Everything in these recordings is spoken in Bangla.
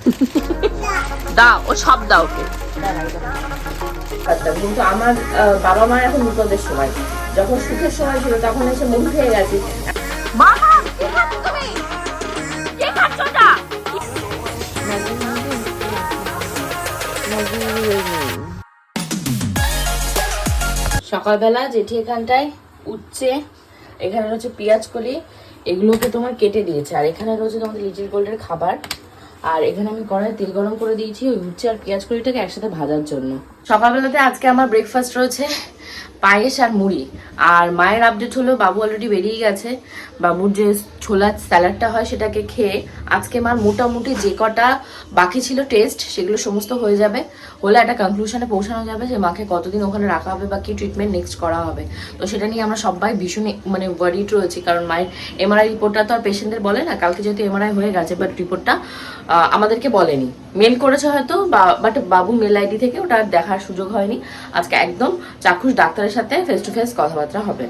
দাও ও সব দাও ওকে। পারতাম কিন্তু আমার বাবা মা এখন বিপদের সময়। যখন সুখের সময় ছিল তখন এসে মুখ খেয়ে গেছি। মামা কি খাচ্ছ তুমি? কি খাচ্ছ ওটা? সকালবেলা জেঠি এখানটায় উঠছে এখানে রয়েছে পেঁয়াজ কলি এগুলোকে তোমার কেটে দিয়েছে আর এখানে রয়েছে তোমাদের লিটিল গোল্ডের খাবার। আর এখানে আমি কড়াই তেল গরম করে দিয়েছি, ওই উচ্ছে আর পেঁয়াজ কুড়িটাকে একসাথে ভাজার জন্য। সকালবেলাতে আজকে আমার ব্রেকফাস্ট রয়েছে। পায়েস আর মুড়ি। আর মায়ের আপডেট হলো, বাবু অলরেডি বেরিয়ে গেছে। বাবুর যে ছোলার স্যালাডটা হয় সেটাকে খেয়ে আজকে মার মোটামুটি যে কটা বাকি ছিল টেস্ট সেগুলো সমস্ত হয়ে যাবে। হলে একটা কনক্লুশনে পৌঁছানো যাবে যে মাকে কতদিন ওখানে রাখা হবে বা কি ট্রিটমেন্ট নেক্সট করা হবে। তো সেটা নিয়ে আমরা সবাই ভীষণ মানে ওয়ারিড রয়েছি, কারণ মায়ের এমআরআই রিপোর্টটা তো আর পেশেন্টদের বলে না। কালকে যেহেতু এমআরআই হয়ে গেছে বাট রিপোর্টটা আমাদেরকে বলেনি। মেল করেছে হয়তো, বা বাট বাবু মেল আইডি থেকে ওটা দেখার সুযোগ হয়নি। আজকে একদম চাক্ষুষ ডাক্তারের সাথে ফেস টু ফেস কথাবার্তা হবে।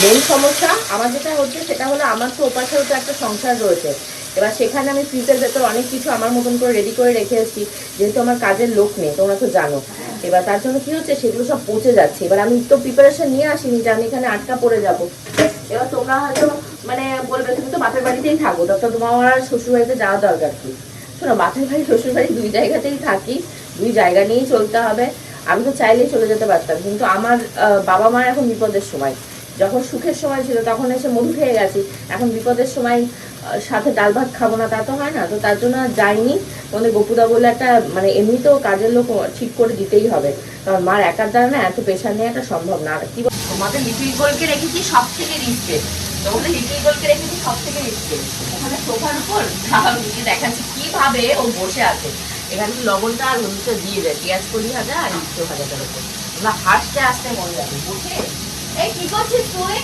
মেন সমস্যা আমার যেটা হচ্ছে, সেটা হলো আমার তো ওপাশেও তো একটা সংসার রয়েছে। এবার সেখানে আমি ফ্রিজের ভেতর অনেক কিছু আমার মতন করে রেডি করে রেখে এসেছি, যেহেতু আমার কাজের লোক নেই, তোমরা তো জানো। এবার তার জন্য কি হচ্ছে, সেগুলো সব পচে যাচ্ছে। এবার আমি তো প্রিপারেশন নিয়ে আসিনি যে আমি এখানে আটকা পড়ে যাব। এবার তোমরা হয়তো মানে বলবে, তুমি তো বাপের বাড়িতেই থাকো তখন তোমার শ্বশুর বাড়িতে যাওয়া দরকার কি? শোনো, বাপের বাড়ি শ্বশুর বাড়ি দুই জায়গাতেই থাকি, দুই জায়গা নিয়েই চলতে হবে। আমি তো চাইলেই চলে যেতে পারতাম, কিন্তু আমার বাবা মার এখন বিপদের সময়। যখন সুখের সময় ছিল তখন এসে মধু খেয়ে গেছি। এখন বিপদের সময় সাথে ডাল ভাত খাব না তা তো হয় না, তো তার জন্য যাইনি। তোমাদের গোপুদা বলে একটা মানে এমনিতেও কাজের লোক ঠিক করে দিতেই হবে। কারণ মার একার দ্বারা না এত প্রেশার নেওয়াটা সম্ভব না। আর কি তোমাদের লিটিল গোলকে রেখেছি সব থেকে রিস্কে তোমাদের লিটিল গোলকে রেখেছি সব থেকে রিস্কে ওখানে সোফার উপর দেখাচ্ছি, কীভাবে ও বসে আছে। এখানে লবণটা আর হলুদটা দিয়ে দেয়। পেঁয়াজ কলি ভাজা আর ইচ্ছে ভাজাটার উপর। তোমরা হাসতে হাসতে মনে যাবে বুঝে এই কি করছিস তুই?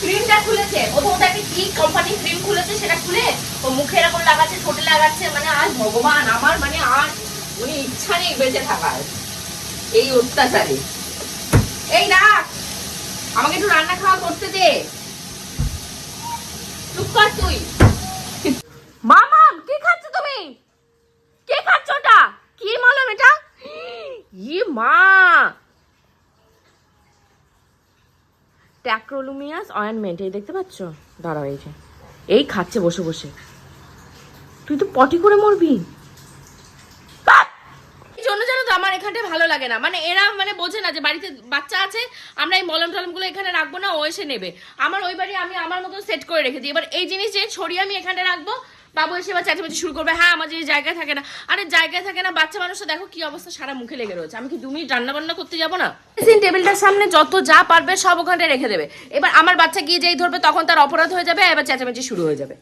ক্রিমটা খুলেছে। প্রথমত একটা কি কোম্পানি ক্রিম খুলেছে সেটা খুলে ও মুখে এরকম লাগাচ্ছে, ঠোঁটে লাগাচ্ছে মানে আজ ভগবান, আমার মানে আর উনি ইচ্ছা নেই বেঁচে থাকার। এই অত্যাচারে। এই রাখ। আমাকে একটু রান্না খাওয়া করতে দে। চুপ কর তুই। মামা, কি খাচ্ছ তুমি? কে খাচ্ছ ওটা? কি মলম এটা? ই মা! ট্যাক্রোলুমিয়াস অয়েনমেন্ট এই দেখতে পাচ্ছ? দাঁড়াও, এই যে। এই খাচ্ছে, বসে বসে। তুই তো পটি করে মরবি। জন্য জানো তো আমার এখানটায় ভালো লাগে না। মানে এরা মানে বোঝে না যে বাড়িতে বাচ্চা আছে, আমরা এই মলম টলমগুলো এখানে রাখব না, ও এসে নেবে। আমার ওই বাড়ি আমি আমার মতো সেট করে রেখে দিই। এবার এই জিনিস যে ছড়িয়ে আমি এখানে রাখব, বাবু এসে এবার চেঁচামেচি শুরু করবে হ্যাঁ আমার যে জায়গায় থাকে না। আরে জায়গায় থাকে না, বাচ্চা মানুষটা দেখো কি অবস্থা, সারা মুখে লেগে রয়েছে। আমি কি দু মিনিট রান্না বান্না করতে যাব না? ড্রেসিং টেবিলটার সামনে যত যা পারবে সব ওখানটায় রেখে দেবে। এবার আমার বাচ্চা গিয়ে যেই ধরবে তখন তার অপরাধ হয়ে যাবে, এবার চেঁচামেচি শুরু হয়ে যাবে।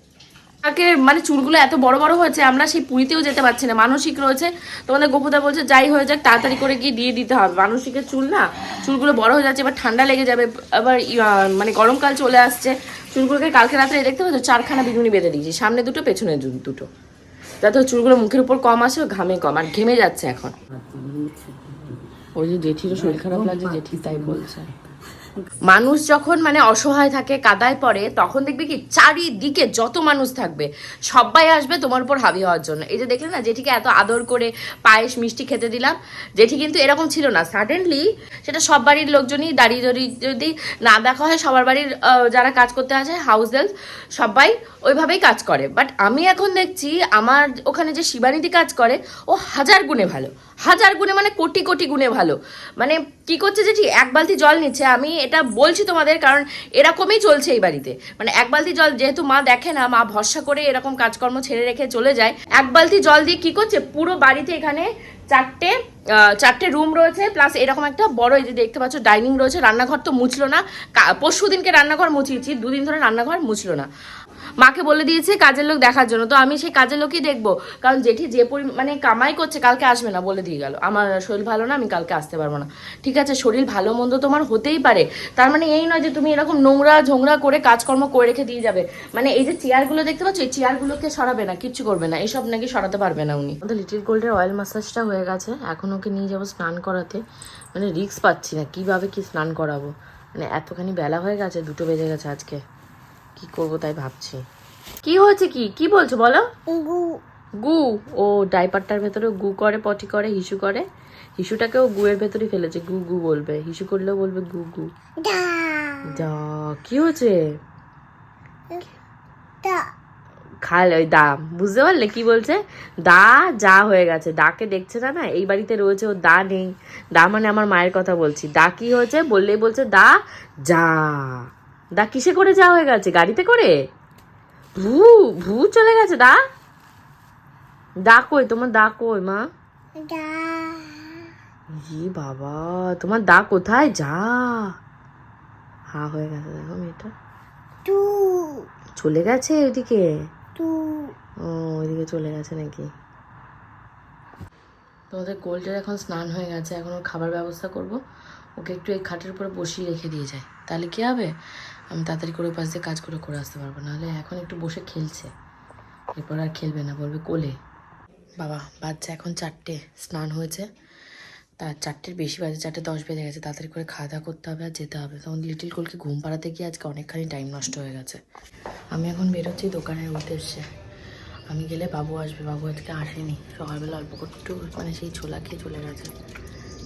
তাকে মানে চুলগুলো এত বড় বড় হয়েছে আমরা সেই পুরীতেও যেতে পারছি না। মানসিক রয়েছে। তোমাদের গোপুদা বলছে যাই হয়ে যাক তাড়াতাড়ি করে গিয়ে দিয়ে দিতে হবে। মানসিকের চুল না চুলগুলো বড় হয়ে যাচ্ছে এবার ঠান্ডা লেগে যাবে। আবার মানে গরমকাল চলে আসছে। চুলগুলোকে কালকে রাত্রে দেখতে পাচ্ছ চারখানা বিগুনি বেঁধে দিয়েছি। সামনে দুটো পেছনে দুটো। যাতে চুলগুলো মুখের উপর কম আসে ও ঘামে কম। আর ঘেমে যাচ্ছে এখন। ওই যে জেঠিরও শরীর খারাপ লাগছে জেঠি তাই বলছে। মানুষ যখন মানে অসহায় থাকে, কাদায় পড়ে, তখন দেখবে কি চারিদিকে যত মানুষ থাকবে, সবাই আসবে তোমার উপর হাবি হওয়ার জন্য। এই যে দেখলে না, জেঠিকে এত আদর করে পায়েস মিষ্টি খেতে দিলাম, জেঠি কিন্তু এরকম ছিল না। সাডেনলি সেটা সব বাড়ির লোকজনই দাঁড়িয়ে দাঁড়িয়ে যদি না দেখা হয়, সবার বাড়ির যারা কাজ করতে আসে হাউস হেল্প সবাই ওইভাবেই কাজ করে। বাট আমি এখন দেখছি, আমার ওখানে যে শিবানীদি কাজ করে, ও হাজার গুণে ভালো। হাজার গুণে মানে কোটি কোটি গুণে ভালো। মানে কি করছে যে ঠিক এক বালতি জল নিচ্ছে। আমি এটা বলছি তোমাদের কারণ এরকমই চলছে এই বাড়িতে। মানে এক বালতি জল যেহেতু মা দেখে না, মা ভরসা করে এরকম কাজকর্ম ছেড়ে রেখে চলে যায়। এক বালতি জল দিয়ে কি করছে? পুরো বাড়িতে এখানে চারটে চারটে রুম রয়েছে প্লাস এরকম একটা বড় এই যে দেখতে পাচ্ছ ডাইনিং রয়েছে। রান্নাঘর তো মুছলো না। পরশু দিনকে রান্নাঘর মুছিয়েছি, দুদিন ধরে রান্নাঘর মুছলো না। মাকে বলে দিয়েছে কাজের লোক দেখার জন্য। তো আমি সেই কাজের লোকই দেখব। কারণ জেঠি যে মানে কামাই করছে, কালকে আসবে না বলে দিয়ে গেল। আমার শরীর ভালো না, আমি কালকে আসতে পারব না। ঠিক আছে, শরীর ভালো মন্দ তোমার হতেই পারে। তার মানে এই নয় যে তুমি এরকম নোংরা ঝোংরা করে কাজকর্ম করে রেখে দিয়ে যাবে। মানে এই যে চেয়ারগুলো দেখতে পাচ্ছ, এই চেয়ারগুলোকে সরাবে না, কিচ্ছু করবে না। এইসব নাকি সরাতে পারবে না উনি। আমাদের লিটিল গোল্ডের অয়েল মাসাজটা হয়ে গেছে। এখন ওকে নিয়ে যাব স্নান করাতে। মানে রিস্ক পাচ্ছি না, কীভাবে কি স্নান করাবো? মানে এতখানি বেলা হয়ে গেছে, দুটো বেজে গেছে আজকে। কি করব তাই ভাবছি। কি হয়েছে কি? কি বলছো বলো? গু। গু? ও ডাইপারটার ভেতরে গু করে পটি করে হিসু করে? হিসুটাকেও গুয়ের ভেতরে ফেলেছে গু গু বলবে। হিসু করলেও বলবে গু গু। যা কি হয়েছে? খাল ওই দা বুঝতে পারলে কি বলছে? দা যা হয়ে গেছে দাকে দেখছে না না? এই বাড়িতে রয়েছে ও দা নেই। দা মানে আমার মায়ের কথা বলছি। দা কি হয়েছে? বললেই বলছে দা যা। দা কিসে করে যা হয়ে গেছে? গাড়িতে করে? ভু ভু চলে গেছে দা? দা কই? তোমার দা কই মা? ই বাবা তোমার দা কোথায়? যা। হা হয়ে গেছে দেখো মেয়েটা। চলে গেছে ওইদিকে? ও ওইদিকে চলে গেছে নাকি? তোমাদের গোল্ডের এখন স্নান হয়ে গেছে এখন ওর খাবার ব্যবস্থা করব। ওকে একটু এই খাটের উপরে বসিয়ে রেখে দিয়ে যায় তাহলে কি হবে? আমি তাড়াতাড়ি করে পাশ দিয়ে কাজ করে করে আসতে পারব। নাহলে এখন একটু বসে খেলছে। এরপর আর খেলবে না, বলবে কোলে। বাবা বাচ্চা এখন চারটে, স্নান হয়েছে। তার চারটের বেশি বাজে, চারটে দশ বেজে গেছে। তাড়াতাড়ি করে খাওয়া দাওয়া করতে হবে আর যেতে হবে। তখন লিটিল কোলকে ঘুম পাড়াতে গিয়ে আজকে অনেকখানি টাইম নষ্ট হয়ে গেছে। আমি এখন বেরোচ্ছি দোকানের উদ্দেশ্যে। আমি গেলে বাবু আসবে। বাবু আজকে আসেনি। সকালবেলা অল্প একটু মানে সেই ছোলা খেয়ে চলে গেছে।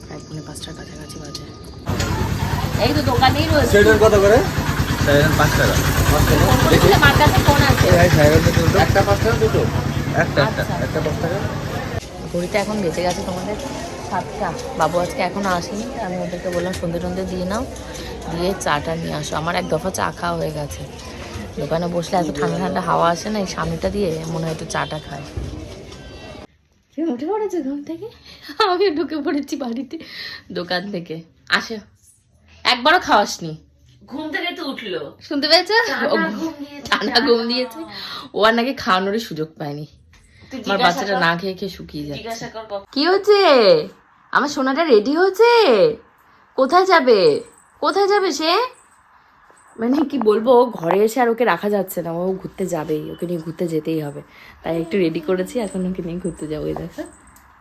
প্রায় পৌনে পাঁচটার কাছাকাছি বাজে। এই তো দোকানেই রয়েছে। সেটার কত করে? সাইরেন পাঁচ টাকা। আমার কাছে ফোন আছে। এই সাইরেন দুটো। একটা পাঁচ টাকা দুটো? একটা একটা। একটা পাঁচ টাকা? ঘড়িতে এখন বেঁচে গেছে তোমাদের? সাতটা। বাবু আজকে এখনও আসেনি আমি ওদেরকে বললাম সন্ধে টন্ধে দিয়ে নাও। দিয়ে চাটা নিয়ে আসো। আমার এক দফা চা খাওয়া হয়ে গেছে। দোকানে বসলে এত ঠান্ডা ঠান্ডা হাওয়া আসে না এই সামনেটা দিয়ে মনে হয় একটু চাটা খায় উঠে পড়েছো ঘুম থেকে? আমি ঢুকে পড়েছি বাড়িতে। দোকান থেকে। আসো। একবারও খাওয়াসনি। ঘুম থেকে তো উঠল। শুনতে পেয়েছ? ও টানা ঘুম দিয়েছে। ও আর নাকি খাওয়ানোরই সুযোগ পায়নি। আমার বাচ্চাটা না খেয়ে খেয়ে শুকিয়ে কর কি হচ্ছে? আমার সোনাটা রেডি হচ্ছে? কোথায় যাবে? কোথায় যাবে সে? মানে কি বলব ঘরে এসে আর ওকে রাখা যাচ্ছে না। ও ঘুরতে যাবেই ওকে নিয়ে ঘুরতে যেতেই হবে। তাই একটু রেডি করেছি এখন ওকে নিয়ে ঘুরতে যাব এই দেখো।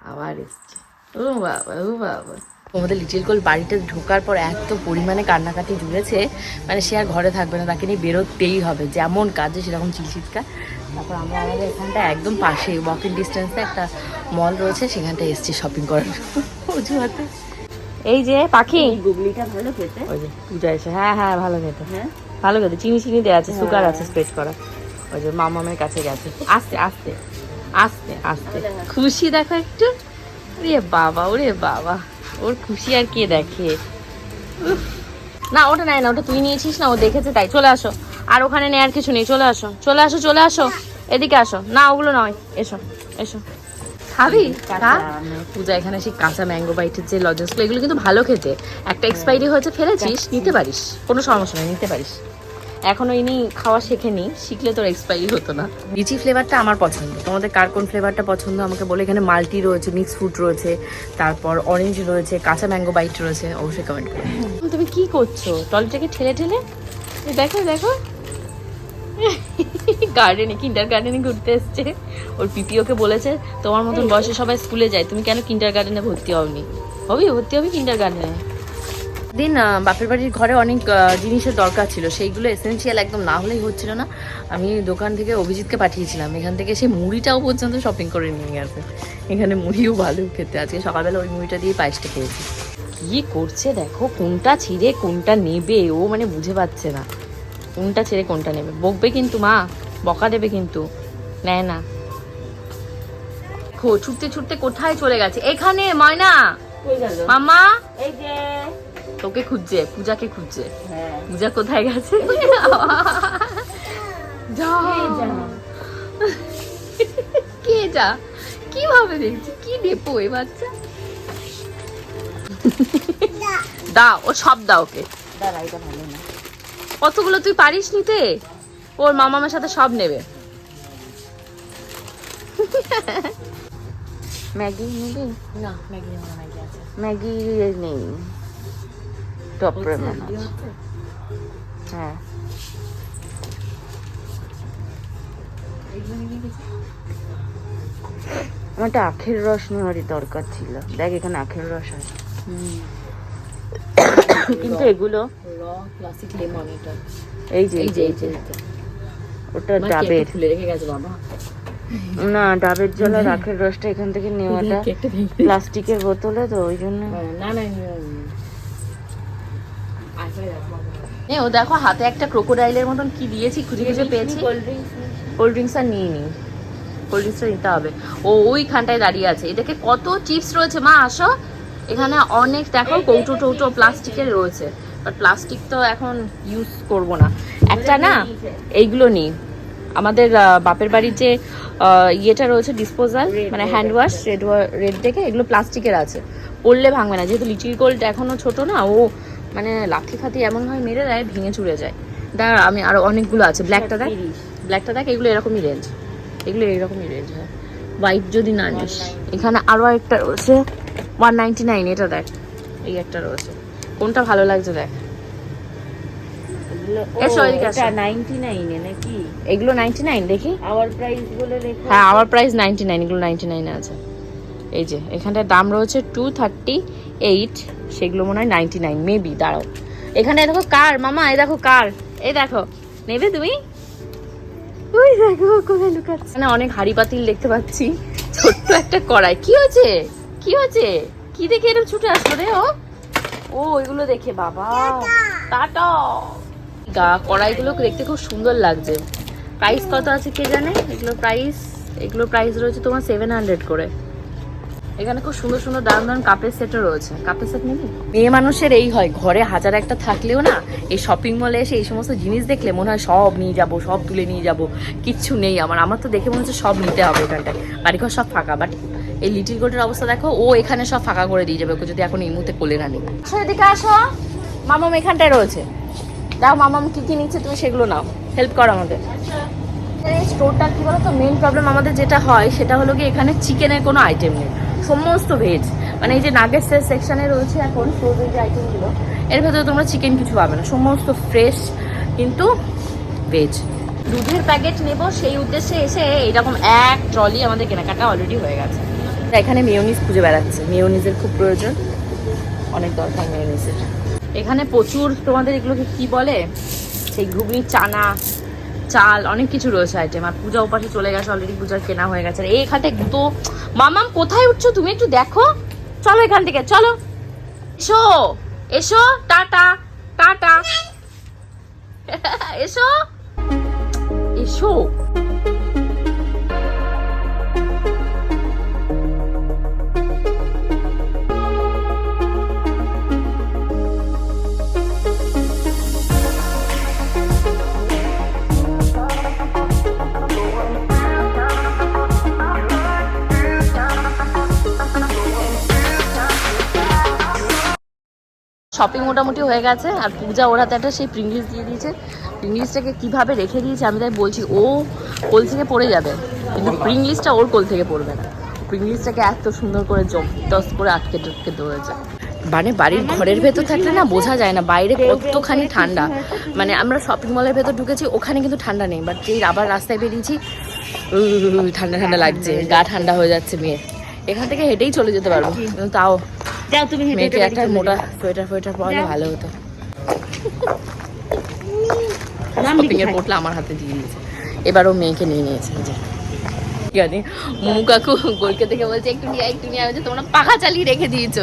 আবার এসছে। ও বাবা ও বাবা। তোমাদের লিটিল কোল বাড়িতে ঢোকার পর এত পরিমাণে কান্নাকাটি জুড়েছে মানে সে আর ঘরে থাকবে না তাকে নিয়ে বেরোতেই হবে যেমন কাজে সেরকম চিলচিৎকার। তারপর আমরা আমাদের এখানটা একদম পাশে ওয়াকিং ডিস্টেন্সে একটা মল রয়েছে সেখানটা এসছি শপিং করার। অজুহাতে। এই যে পাখি? গুগলিটা ভালো খেতে। ওই যে পূজা এসে হ্যাঁ হ্যাঁ ভালো খেতে। ভালো খেতে চিনি চিনি দেওয়া আছে সুগার আছে স্প্রেড করা। ওই যে মামামের কাছে গেছে। আস্তে আস্তে আস্তে আস্তে। খুশি দেখো একটু। ওরে বাবা ওরে বাবা। ওর খুশি আর কে দেখে? না ওটা নেয় না ওটা তুই নিয়েছিস না ও দেখেছে তাই। চলে আসো। আর ওখানে নেয়ার কিছু নেই চলে আসো। চলে আসো চলে আসো। এদিকে আসো। না ওগুলো নয়। এসো এসো। খাবি? পূজা এখানে সেই কাঁচা ম্যাঙ্গো বাইটের যে লজেন্সগুলো এগুলো কিন্তু ভালো খেতে। একটা এক্সপাইরি হয়েছে ফেলেছিস নিতে পারিস। কোনো সমস্যা নেই নিতে পারিস। এখনও ইনি খাওয়া শেখেনি শিখলে তোর এক্সপায়ারি হতো না। লিচি ফ্লেভারটা আমার পছন্দ। তোমাদের কার কোন ফ্লেভারটা পছন্দ আমাকে বলে এখানে মাল্টি রয়েছে মিক্স ফ্রুট রয়েছে তারপর অরেঞ্জ রয়েছে কাঁচা ম্যাঙ্গো বাইট রয়েছে অবশ্যই কমেন্ট করো। তুমি কি করছ? টলিটাকে ঠেলে ঠেলে? দেখো দেখো। গার্ডেনে কিন্ডার গার্ডেনে ঘুরতে এসছে। ওর পিপি ওকে বলেছে তোমার মতন বয়সে সবাই স্কুলে যায় তুমি কেন কিন্ডার গার্ডেনে ভর্তি হওনি? হবি ভর্তি হবি কিন্ডার গার্ডেনে দিন বাপের বাড়ির ঘরে অনেক জিনিসের দরকার ছিল। সেইগুলো এসেন্সিয়াল একদম না হলেই হচ্ছিল না। আমি দোকান থেকে অভিজিৎকে পাঠিয়েছিলাম। এখান থেকে সেই মুড়িটাও পর্যন্ত শপিং করে নিয়ে গেছে। এখানে মুড়িও ভালো খেতে আজকে সকালবেলা ওই মুড়িটা দিয়ে পায়েসটা খেয়েছি। কি করছে দেখো? কোনটা ছিঁড়ে কোনটা নেবে? ও মানে বুঝে পাচ্ছে না। কোনটা ছেড়ে কোনটা নেবে? বকবে কিন্তু মা। বকা দেবে কিন্তু। নেয় না। খো ছুটতে ছুটতে কোথায় চলে গেছে? এখানে ময়না! মামা এই যে। তোকে খুঁজছে পূজাকে খুঁজছে। হ্যাঁ। পূজা কোথায় গেছে? কে যা? কীভাবে দেখছি? কি নেপো এ বাচ্চা? দা ও সব দাও ওকে। কতগুলো তুই পারিস নিতে? ওর মামামের সাথে সব নেবে। ম্যাগি নিবি? না ম্যাগি না ম্যাগি আছে। ম্যাগি নেই। হ্যাঁ আমার একটা আখের রস নেওয়ারই দরকার ছিল দেখ এখানে আখের রস আছে কিন্তু এগুলো র ক্লাসিক লেমন এটা এই যে এই যে এই যে ওটা ডাবের খুলে রেখে গেছে বাবা না ডাবের জল আর আখের রসটা এখান থেকে নেওয়াটা প্লাস্টিকের বোতলে তো ওই জন্য না না ও দেখো হাতে একটা ক্রোকোডাইলের মতন কি দিয়েছি খুঁজে খুঁজে পেয়েছি। কোল্ড ড্রিঙ্কস আর নিয়ে নি কোল্ড ড্রিঙ্কসটা নিতে হবে। ও ওইখানটায় দাঁড়িয়ে আছে। এটাকে কত চিপস রয়েছে? মা আসো। এখানে অনেক দেখো কৌটো টৌটো প্লাস্টিকের রয়েছে। বাট প্লাস্টিক তো এখন ইউজ করব না। একটা না এইগুলো নিই। আমাদের বাপের বাড়ির যে ইয়েটা রয়েছে ডিসপোজাল মানে হ্যান্ড ওয়াশ রেড রেড দেখে এগুলো প্লাস্টিকের আছে। পড়লে ভাঙবে না। যেহেতু লিচি গোল্ড এখনও ছোট না ও মানে লাঠি ফাতি এমনভাবে মেরে দেয় ভেঙে চুড়ে যায়। দাঁড়া আমি আরও অনেকগুলো আছে। ব্ল্যাকটা দেখ। ব্ল্যাকটা দেখ এগুলো এরকমই রেঞ্জ এগুলো এরকমই রেঞ্জ হয়। হোয়াইট যদি না নিস। এখানে আরও একটা রয়েছে। ওয়ান নাইনটি নাইন এটা দেখ। এই একটা রয়েছে। কোনটা ভালো লাগছে দেখ? এগুলো নাইনটি নাইন দেখি। আওয়ার প্রাইস বলে হ্যাঁ আমার প্রাইস নাইনটি নাইন এগুলো নাইনটি নাইনে আছে। এই যে এখানটার দাম রয়েছে টু থার্টি এইট সেগুলো মনে হয় নাইনটি নাইন মেবি দাঁড়াও। এখানে দেখো কার মামা এই দেখো কার এই দেখো নেবে তুমি? ওই দেখো কোথায় লুকাচ্ছে? এখানে অনেক হাড়ি পাতিল দেখতে পাচ্ছি ছোট্ট একটা কড়াই কি হয়েছে? কি হয়েছে? কি দেখে এরকম ছুটে আসলো রে ও? ও এগুলো দেখে বাবা। টাটা। গা কড়াইগুলো দেখতে খুব সুন্দর লাগছে। প্রাইস কত আছে কে জানে? এগুলো প্রাইস এগুলো প্রাইস রয়েছে তোমার সেভেন হান্ড্রেড করে। এখানে খুব সুন্দর সুন্দর দারুণ দারুণ কাপের সেটও রয়েছে। কাপের সেট নিবি মেয়ে মানুষের এই হয়, ঘরে হাজার একটা থাকলেও না, এই শপিং মলে এসে এই সমস্ত জিনিস দেখলে মনে হয় সব নিয়ে যাব, সব তুলে নিয়ে যাব, কিচ্ছু নেই আমার। আমার তো দেখে মনে হচ্ছে সব নিতে হবে এখানটায়। বাড়িঘর সব ফাঁকা বাট এই লিটিল গোল্ডের অবস্থা দেখো, ও এখানে সব ফাঁকা করে দিয়ে যাবে, ওকে যদি এখন এই মুহূর্তে কোলে না নিই। আসো এদিকে, আসো। মামাম এখানটায় রয়েছে। দাও মামাম, কি কি নিচ্ছে তুমি সেগুলো নাও। হেল্প করো আমাদের। এই স্টোরটা কি বলতো মেন প্রবলেম আমাদের যেটা হয়, সেটা হলো কি এখানে চিকেনের কোনো আইটেম নেই। সমস্ত ভেজ মানে এই যে নাগেটসের সেকশনে রয়েছে এখন ফ্রোজেন যে আইটেমগুলো এর ভেতরে তোমরা চিকেন কিছু পাবে না, সমস্ত ফ্রেশ কিন্তু ভেজ দুধের প্যাকেট নেব, সেই উদ্দেশ্যে এসে এরকম এক ট্রলি আমাদের কেনাকাটা অলরেডি হয়ে গেছে। এখানে মেয়োনিজ খুঁজে বেড়াচ্ছে মেয়োনিজের খুব প্রয়োজন, অনেক দরকার মেয়োনিজের এখানে প্রচুর তোমাদের এগুলোকে কি বলে? সেই ঘুগনি, চানা, চাল, অনেক কিছু রয়েছে আইটেম আর পূজা উপাসে চলে গেছে অলরেডি পূজার কেনা হয়ে গেছে। আর এইখানে তো মামাম, কোথায় উঠছো তুমি একটু দেখো। চলো এখান থেকে, চলো। এসো এসো, টাটা টাটা। এসো এসো। শপিং মোটামুটি হয়ে গেছে আর পূজা ওর হাতে একটা সেই প্রিংলিশ দিয়ে দিয়েছে। প্রিংলিশটাকে কীভাবে রেখে দিয়েছে আমি তাই বলছি ও কোল থেকে পড়ে যাবে কিন্তু প্রিংলিশটা ওর কোল থেকে পড়বে না। প্রিংলিশটাকে এত সুন্দর করে টস করে আটকে টটকে ধরেছে। মানে বাড়ির ঘরের ভেতর থাকলে না বোঝা যায় না বাইরে কতখানি ঠান্ডা। মানে আমরা শপিং মলের ভেতর ঢুকেছি ওখানে কিন্তু ঠান্ডা নেই বাট যেই আবার রাস্তায় বেরিয়েছি ঠান্ডা ঠান্ডা লাগছে গা ঠান্ডা হয়ে যাচ্ছে মেয়ে এখান থেকে হেঁটেই চলে যেতে পারব কিন্তু তাও যাও তুমি হেঁটে হেঁটে একটা মোটা সোয়েটার ফোয়েটার পরালে। ভালো হতো। শপিং এর? পোটলা আমার হাতে দিয়ে দিয়েছে। এবার ও মেয়েকে নিয়ে নিয়েছে যে। ঠিক আছে মুমু কাকু গোলকে থেকে বলছে একটু নিয়ে একটু নিয়ে। বলছে তোমরা পাখা চালিয়ে রেখে দিয়েছ।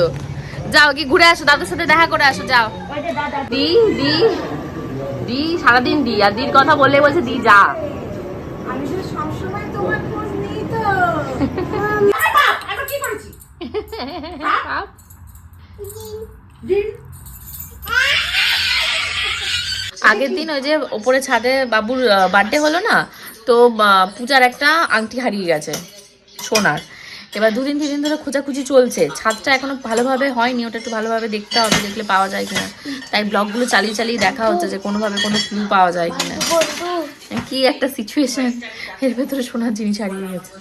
যাও কি ঘুরে আসো দাদুর সাথে দেখা করে আসো যাও। দি দি দি সারাদিন দি আর দির কথা বললে বলছে দি যা। আমি তো সবসময় তোমার খোঁজ নিই তো। কি করেছি? আগের দিন ওই যে ওপরে ছাদে বাবুর বার্থডে হলো না তো পূজার একটা আংটি হারিয়ে গেছে সোনার। এবার দুদিন তিন দিন ধরে খোঁজাখুঁজি চলছে। ছাদটা এখনও ভালোভাবে হয়নি ওটা একটু ভালোভাবে দেখতে হবে দেখলে পাওয়া যায় কিনা। তাই ব্লগগুলো চালিয়ে চালিয়ে দেখা হচ্ছে যে কোনোভাবে কোনো ক্লু পাওয়া যায় কিনা। কি একটা সিচুয়েশন এর ভেতরে সোনার জিনিস হারিয়ে গেছে।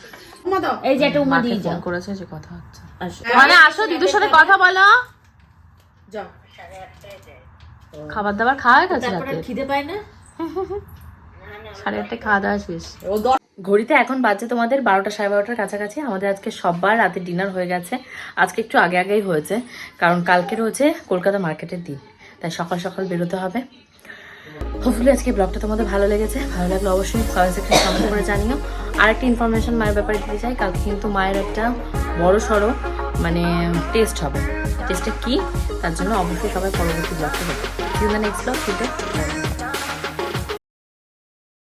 এই যে একটা উমা দিয়ে যাও করেছে যে কথা হচ্ছে। মানে আসো দিদুর সাথে কথা বলো। যাও। খাবার দাবার খাওয়া হয়ে গেছে রাতে? খিদে পায় না? সাড়ে আটটায় খাওয়া দাওয়া শেষ। ঘড়িতে এখন বাজে তোমাদের বারোটা সাড়ে বারোটার কাছাকাছি। আমাদের আজকে সববার রাতে ডিনার হয়ে গেছে। আজকে একটু আগে আগেই হয়েছে কারণ কালকে রয়েছে কলকাতা মার্কেটের দিন। তাই সকাল সকাল বেরোতে হবে। হোপফুলি আজকে ব্লগটা তোমাদের ভালো লেগেছে। ভালো লাগলে অবশ্যই কমেন্ট সেকশনে কমেন্ট করে জানিও। আর একটা ইনফরমেশন মায়ের ব্যাপারে দিতে চাই, কালকে কিন্তু মায়ের একটা বড় সড়ো মানে টেস্ট হবে। টেস্টটা কী? তার জন্য অবশ্যই সবাই পরবর্তী ব্লগটা দেখো। নেক্সট ব্লগ কিন্তু